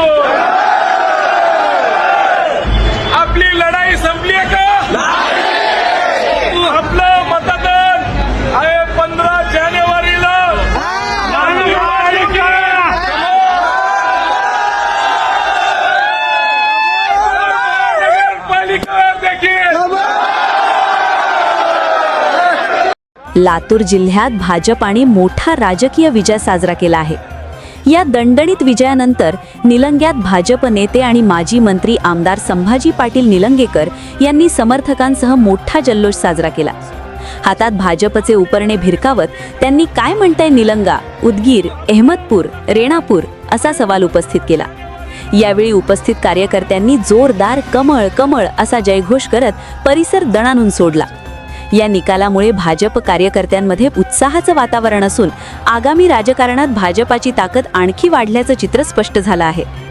हो! आपली लढाई संपली आहे का? आपलं मतदान आहे पंधरा जानेवारीला. लातूर जिल्ह्यात भाजपाने मोठा राजकीय विजय साजरा केला आहे. या दणदणीत विजयानंतर निलंग्यात भाजप नेते आणि माजी मंत्री आमदार संभाजी पाटील निलंगेकर यांनी समर्थकांसह मोठा जल्लोष साजरा केला. हातात भाजपचे उपरणे भिरकावत त्यांनी काय म्हणताय निलंगा उदगीर अहमदपूर रेणापूर असा सवाल उपस्थित केला. यावेळी उपस्थित कार्यकर्त्यांनी जोरदार कमळ कमळ असा जयघोष करत परिसर दणानून सोडला. या निकालामुळे भाजप कार्यकर्त्यांमध्ये उत्साहाचं वातावरण असून आगामी राजकारणात भाजपाची ताकद आणखी वाढल्याचं चित्र स्पष्ट झालं आहे.